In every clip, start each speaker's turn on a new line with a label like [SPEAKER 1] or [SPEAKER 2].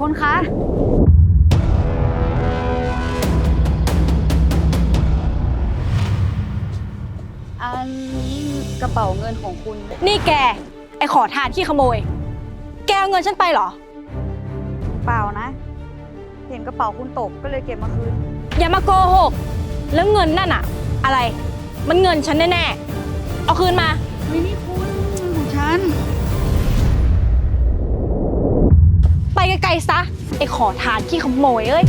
[SPEAKER 1] คุณคะ อันนี้กระเป๋าเงินของคุณ
[SPEAKER 2] นี่แก ไอขอทานขี้ขโมย แกเอาเงินฉันไปเหรอ
[SPEAKER 1] เปล่านะ เห็นกระเป๋าคุณตกก็เลยเก็บมาคืน
[SPEAKER 2] อย่ามาโกหก แล้วเงินนั่นอะอะไร มันเงินฉันแน่ๆ เอาคืนมา
[SPEAKER 1] ไม่นี่คุณ
[SPEAKER 2] ซะ ไอขอทานขี้ขโมยเอ้ย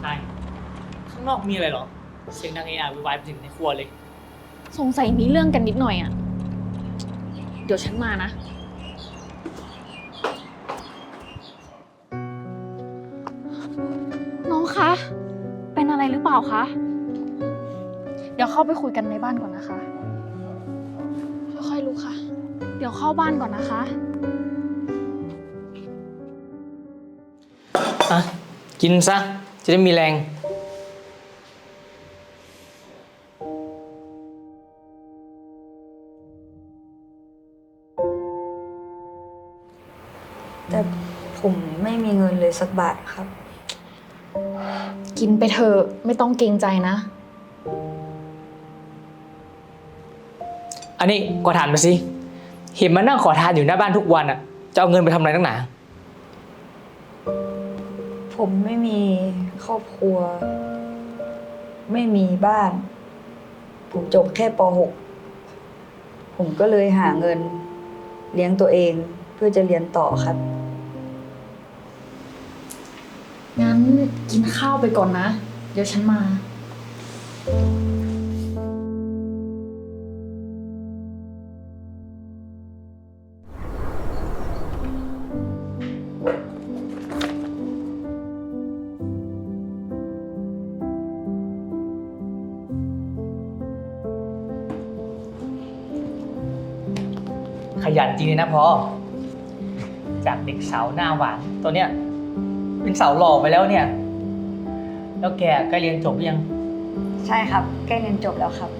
[SPEAKER 3] ใช่ข้างนอกมีอะไรเหรอ เสียงดังเออาร์วายไปถึงในครัวเลย
[SPEAKER 2] สงสัยมีเรื่องกันนิดหน่อยอะเดี๋ยวฉันมานะ น้องคะ เป็นอะไรหรือเปล่าคะ เดี๋ยวเข้าไปคุยกันในบ้านก่อนนะคะ ค่อยๆลุกค่ะ เดี๋ยวเข้าบ้านก่อนนะคะ
[SPEAKER 3] อะ กินซะ จะได้มีแรง
[SPEAKER 4] แต่ผมไม่มีเงินเลยสักบาทครับ
[SPEAKER 2] กินไปเถอะไม่ต้องเกรงใจนะ
[SPEAKER 3] อันนี้ขอทานมาสิ เห็นมานั่งขอทานอยู่หน้าบ้านทุกวันอะ จะเอาเงินไปทำอะไรตั้งหนา
[SPEAKER 4] ผมไม่มีครอบครัว ไม่มีบ้าน ผมจบแค่ป .6 ผมก็เลยหาเงิน เลี้ยงตัวเองเพื่อจะเรียนต่อครับ
[SPEAKER 2] กินข้าวไปก่อนนะ เดี๋ยวฉันมา
[SPEAKER 3] ขยันจริงเลยนะพอจากเด็กสาวหน้าหวานตัวเนี้ยเป็นสาวหล่อไปแล้วเนี่ย แล้วแกใกล้เรียนจบหรือยัง
[SPEAKER 4] ใช่ครับ ใกล้เรียนจบแล้วครับ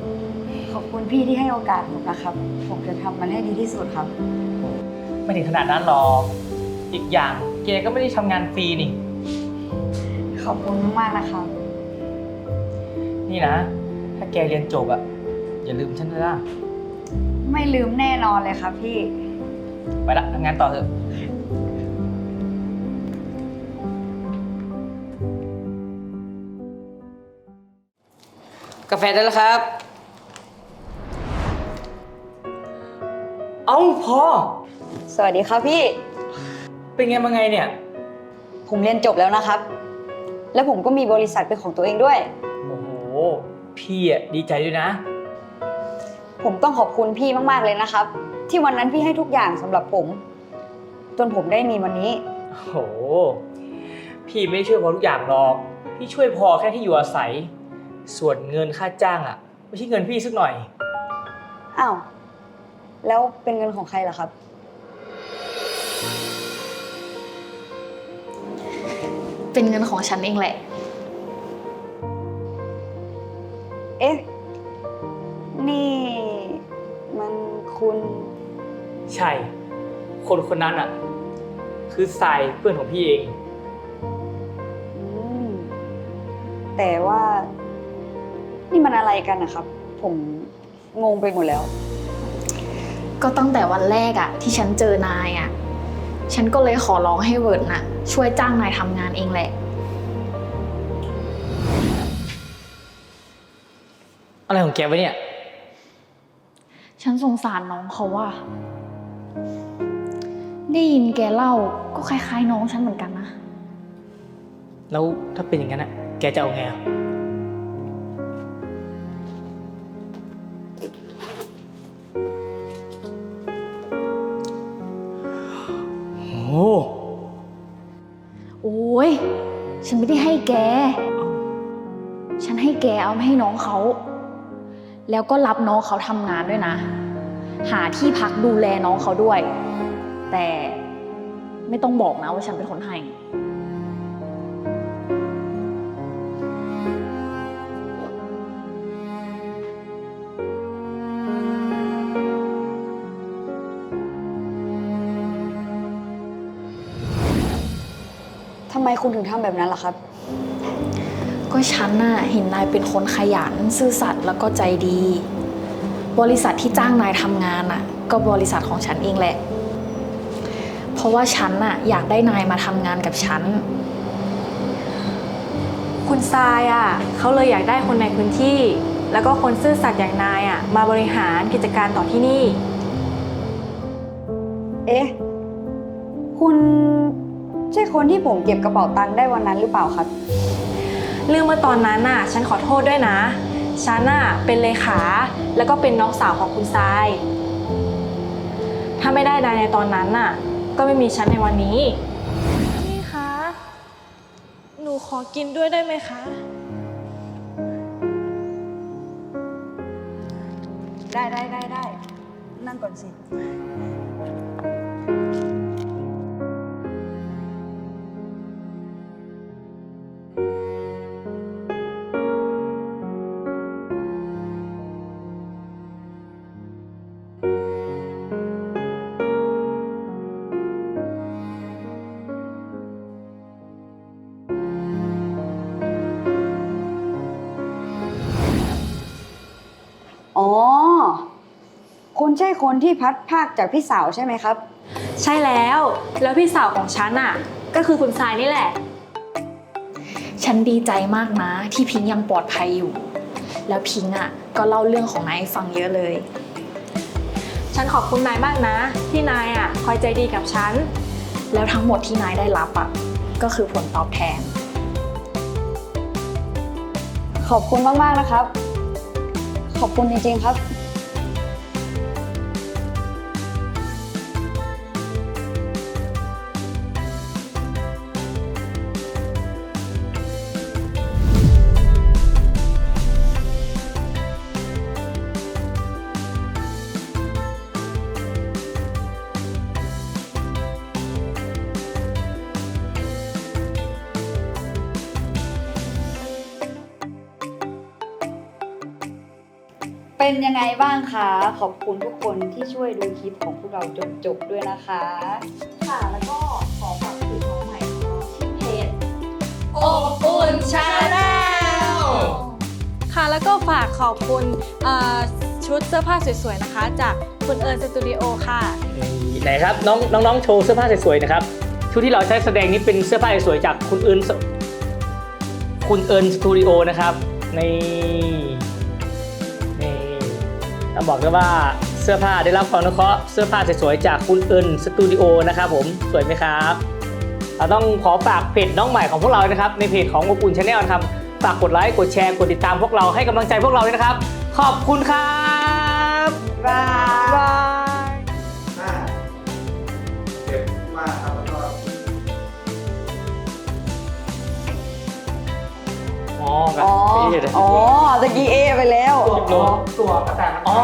[SPEAKER 4] ขอบคุณพี่ที่ให้โอกาสผมนะครับ ผมจะทำมันให้ดีที่สุดครับ
[SPEAKER 3] ไม่ถึงขนาดนั้นหรอก อีกอย่างแกก็ไม่ได้ทำงานฟรีนี่
[SPEAKER 4] ขอบคุณมากๆนะครับ
[SPEAKER 3] นี่นะ ถ้าแกเรียนจบอะอย่าลืมฉันด้วยนะ
[SPEAKER 4] ไม่ลืมแน่นอนเลยครับพี่
[SPEAKER 3] ไปละทำงานต่อเถอะ กาแฟได้แล้วครับ เอ้าพอ
[SPEAKER 4] สวัสดีครับพี่
[SPEAKER 3] เป็นไงมาไงเนี่ย
[SPEAKER 4] ผมเรียนจบแล้วนะครับ แล้วผมก็มีบริษัทเป็นของตัวเองด้วย
[SPEAKER 3] โอ้โห พี่อะดีใจด้วยนะ
[SPEAKER 4] ผมต้องขอบคุณพี่มากๆเลยนะครับ ที่วันนั้นพี่ให้ทุกอย่างสำหรับผม จนผมได้มีวันนี้
[SPEAKER 3] โอ้โห พี่ไม่ได้ช่วยพอทุกอย่างหรอก พี่ช่วยพอแค่ที่อยู่อาศัย ส่วนเงินค่าจ้างอะไม่ใช่เงินพี่สักหน่อย
[SPEAKER 4] อ้าว แล้วเป็นเงินของใครล่ะครับ
[SPEAKER 2] เป็นเงินของฉันเองแหละ
[SPEAKER 4] เอ๊ะ นี่มันคุณ
[SPEAKER 3] ใช่ คนคนนั้นอะคือทรายเพื่อนของพี่เอง
[SPEAKER 4] อืม แต่ว่านี่มัน อะไรกันนะครับ ผมงงไปหมดแล้ว
[SPEAKER 2] ก็ตั้งแต่วันแรกอะที่ฉันเจอนายอะฉันก็เลยขอร้องให้เวิร์ดน่ะ ช่วยจ้างนายทำงานเองแหละ
[SPEAKER 3] อะไรของแกวะเนี่ย
[SPEAKER 2] ฉันสงสารน้องเขาว่า ได้ยินแกเล่าก็คล้ายๆน้องฉันเหมือนกันนะ
[SPEAKER 3] แล้วถ้าเป็นอย่างนั้นอะแกจะเอาไงอะ
[SPEAKER 2] ฉันไม่ได้ให้แก ฉันให้แกเอามาให้น้องเขา แล้วก็รับน้องเขาทำงานด้วยนะ หาที่พักดูแลน้องเขาด้วย แต่ไม่ต้องบอกนะว่าฉันเป็นคนให้
[SPEAKER 4] ไมคุณถึงทำแบบนั้นล่ะครับ
[SPEAKER 2] ก็ฉันน่ะเห็นนายเป็นคนขยัน ซื่อสัตย์แล้วก็ใจดี บริษัทที่จ้างนายทำงานน่ะ ก็บริษัทของฉันเองแหละ เพราะว่าฉันน่ะอยากได้นายมาทำงานกับฉัน
[SPEAKER 5] คุณทรายอะเขาเลยอยากได้คนในพื้นที่ แล้วก็คนซื่อสัตย์อย่างนายอะมาบริหารกิจการต่อที่นี่
[SPEAKER 4] เอ๊ะ คุณ ใช่คนที่ผมเก็บกระเป๋าตังค์ได้วันนั้นหรือเปล่าครับ
[SPEAKER 5] เรื่องเมื่อตอนนั้นน่ะ ฉันขอโทษด้วยนะ ฉันน่ะเป็นเลขา แล้วก็เป็นน้องสาวของคุณทราย ถ้าไม่ได้นายในตอนนั้นน่ะ ก็ไม่มีฉันในวันนี้นี่คะ หนูขอกินด้วยได้ไหมคะ
[SPEAKER 4] ได้ได้ได้ได้นั่งก่อนสิ คุณใช่คนที่พัดภาคจากพี่สาวใช่ไหมครับ
[SPEAKER 5] ใช่แล้ว แล้วพี่สาวของฉันอะ ก็คือคุณทรายนี่แหละ
[SPEAKER 2] ฉันดีใจมากนะที่พิงค์ยังปลอดภัยอยู่ แล้วพิงค์อะก็เล่าเรื่องของนายให้ฟังเยอะเลย
[SPEAKER 5] ฉันขอบคุณนายมากนะ ที่นายอะคอยใจดีกับฉัน
[SPEAKER 2] แล้วทั้งหมดที่นายได้รับอะก็คือผลตอบแทน
[SPEAKER 4] ขอบคุณมาก ๆ นะครับ ขอบคุณจริงๆครับ เป็นยังไงบ้างคะ ขอบคุณทุกคนที่ช่วยดูคลิปของพวกเราจนจบด้วยนะคะ
[SPEAKER 2] ค่ะ แล้วก็ขอฝากเพจน้องใหม่ของเราชื่อเพจ
[SPEAKER 5] อบอุ่นชาแนลค่ะแล้วก็ฝากขอบคุณเอ่อชุดเสื้อผ้าสวยๆนะคะ จากคุณเอิญสตูดิโอค่ะ
[SPEAKER 3] นี่ไหนครับน้องน้องๆโชว์เสื้อผ้าสวยๆนะครับชุดที่เราใช้แสดงนี้เป็นเสื้อผ้าสวยๆจากคุณเอิญสคุณเอิญสตูดิโอนะครับนี่นี่ ต้องบอกเลยว่าเสื้อผ้าได้รับความอนุเคราะห์เสื้อผ้าสวยๆจากคุณเอิญสตูดิโอนะครับผมสวยไหมครับเราต้องขอฝากเพจน้องใหม่ของพวกเรานะครับในเพจของอบอุ่นชาแนลนะครับฝากกดไลค์กดแชร์กดติดตามพวกเราให้กำลังใจพวกเราด้วยนะครับ ขอบคุณครับ
[SPEAKER 4] บาย
[SPEAKER 5] บาย
[SPEAKER 6] หน้าเก็บมากครับแล้วก็
[SPEAKER 3] อ๋อ
[SPEAKER 4] อ๋อ
[SPEAKER 3] แบบนี้เลย
[SPEAKER 4] อ๋อตะกี้เอไปแล้ว
[SPEAKER 3] ตัวตัวประธานอ๋อ